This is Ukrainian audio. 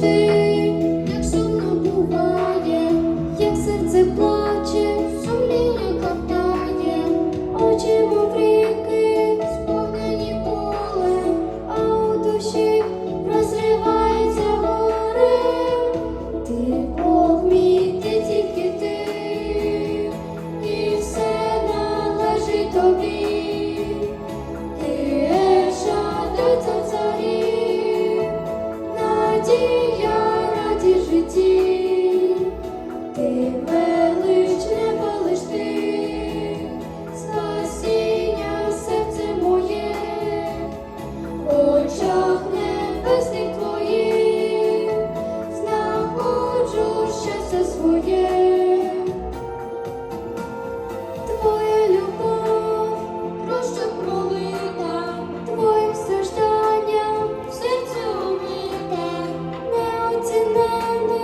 завжди, як сумно буває, як серце плаче, сумління катає, очі мов ріки, сповнені поле, а у душі. Amen.